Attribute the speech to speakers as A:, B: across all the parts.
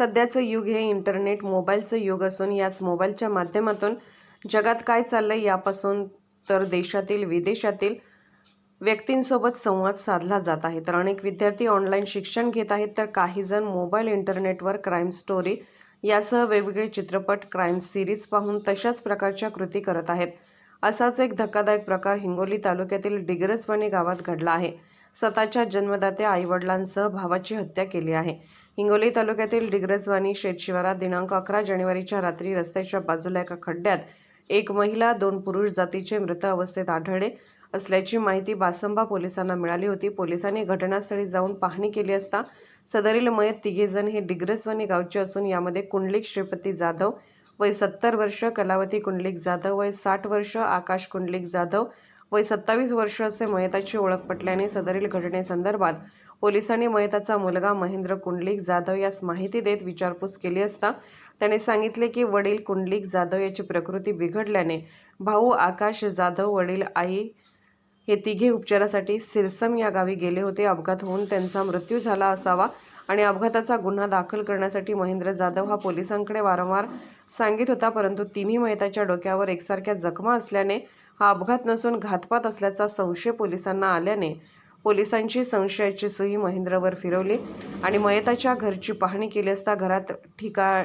A: सध्याचं युग हे इंटरनेट मोबाईलचं युग असून याच मोबाईलच्या माध्यमातून जगात काय चाललं आहे यापासून तर देशातील विदेशातील व्यक्तींसोबत संवाद साधला जात आहे. तर अनेक विद्यार्थी ऑनलाईन शिक्षण घेत आहेत तर काही जण मोबाईल इंटरनेटवर क्राईम स्टोरी यासह वेगवेगळे चित्रपट क्राईम सिरीज पाहून तशाच प्रकारच्या कृती करत आहेत. असाच एक धक्कादायक प्रकार हिंगोली तालुक्यातील डिग्रजवाणी गावात घडला आहे. स्वतःच्या जन्मदात्या आईवडिलांसह भावाची हत्या केली आहे. हिंगोली तालुक्यातील डिग्रजवानी शेतशिवारात दिनांक अकरा जानेवारीच्या रात्री रस्त्याच्या बाजूला एका खड्ड्यात एक महिला दोन पुरुष जातीचे मृत अवस्थेत आढळले असल्याची माहिती बासंबा पोलिसांना मिळाली होती. पोलिसांनी घटनास्थळी जाऊन पाहणी केली असता सदरील मयत तिघेजण हे डिग्रसवानी गावचे असून यामध्ये कुंडलिक श्रीपती जाधव वय सत्तर वर्ष कलावती कुंडलिक जाधव वय साठ वर्ष आकाश कुंडलिक जाधव वय सत्तावीस वर्ष असे मयताची ओळख पटल्याने सदरील घटनेसंदर्भात पोलिसांनी मयताचा मुलगा महेंद्र कुंडलिक जाधव यास माहिती देत विचारपूस केली असता त्याने सांगितले की वडील कुंडलिक जाधव याची प्रकृती बिघडल्याने भाऊ आकाश जाधव वडील आई हे तिघे उपचारासाठी सिरसम या गावी गेले होते. अपघात होऊन त्यांचा मृत्यू झाला असावा आणि अपघाताचा गुन्हा दाखल करण्यासाठी महेंद्र जाधव हा पोलिसांकडे वारंवार सांगित होता परंतु तिन्ही मयताच्या डोक्यावर एकसारख्या जखमा असल्याने हा अपघात नसून घातपात असल्याचा संशय पोलिसांना आल्याने पोलिसांची संशयाची सुई महेंद्रवर फिरवली आणि मयताच्या घरची पाहणी केली असता घरात ठिका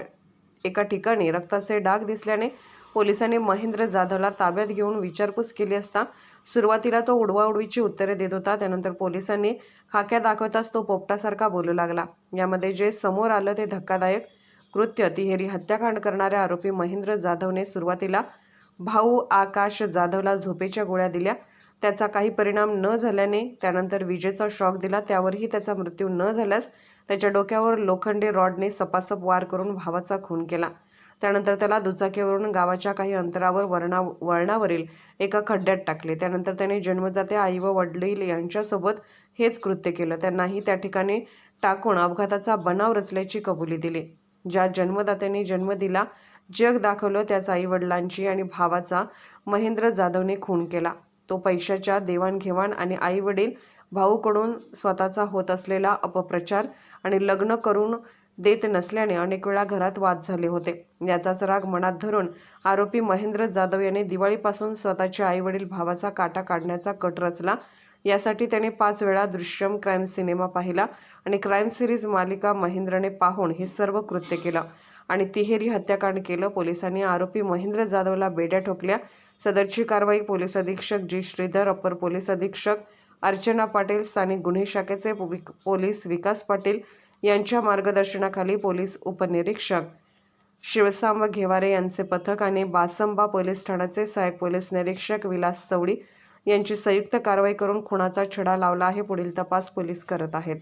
A: एका ठिकाणी रक्ताचे डाग दिसल्याने पोलिसांनी महेंद्र जाधवला ताब्यात घेऊन विचारपूस केली असता सुरुवातीला तो उडवाउडवीची उत्तरे देत होता त्यानंतर पोलिसांनी खाक्या दाखवताच तो पोपटासारखा बोलू लागला. यामध्ये जे समोर आलं ते धक्कादायक कृत्य तिहेरी हत्याकांड करणाऱ्या आरोपी महेंद्र जाधवने सुरुवातीला भाऊ आकाश जाधवला झोपेच्या गोळ्या दिल्या. त्याचा काही परिणाम न झाल्याने त्यानंतर विजेचा शॉक दिला. त्यावरही त्याचा मृत्यू न झाल्यास त्याच्या डोक्यावर लोखंडी रॉडने सपासप वार करून भावाचा खून केला. त्यानंतर त्याला दुचाकीवरून गावाच्या काही अंतरावर वरणा वळणावरील एका खड्ड्यात टाकले. त्यानंतर त्याने जन्मदात्या आई व वडील यांच्यासोबत हेच कृत्य केलं. त्यांनाही त्या ठिकाणी टाकून अपघाताचा बनाव रचल्याची कबुली दिली. ज्या जन्मदात्याने जन्म दिला जग दाखवलं त्याचा आईवडिलांची आणि भावाचा. महेंद्र जाधवने खून केला. तो पैशाच्या देवाणघेवाण आणि आईवडील भाऊकडून स्वतःचा होत असलेला अपप्रचार आणि लग्न करून देत नसल्याने अनेक वेळा घरात वाद झाले होते. याचाच राग मनात धरून आरोपी महेंद्र जाधव याने दिवाळीपासून स्वतःचे आईवडील भावाचा काटा काढण्याचा कट रचला. यासाठी त्याने पाच वेळा दृश्यम क्राईम सिनेमा पाहिला आणि क्राईम सिरीज मालिका महेंद्रने पाहून हे सर्व कृत्य केलं. आणि तिहेरी हत्याकांड केलं. पोलिसांनी आरोपी महेंद्र जाधवला बेड्या ठोकल्या. सदरची कारवाई पोलीस अधीक्षक जी. श्रीधर अप्पर पोलीस अधीक्षक अर्चना पाटील स्थानिक गुन्हे शाखेचे विक- पोलीस विकास पाटील यांच्या मार्गदर्शनाखाली पोलीस उपनिरीक्षक शिवसांब घेवारे यांचे पथक आणि बासंबा पोलीस ठाण्याचे सहाय्यक पोलीस निरीक्षक विलास चवडी यांची संयुक्त कारवाई करून खुणाचा छडा लावला आहे. पुढील तपास पोलीस करत आहेत.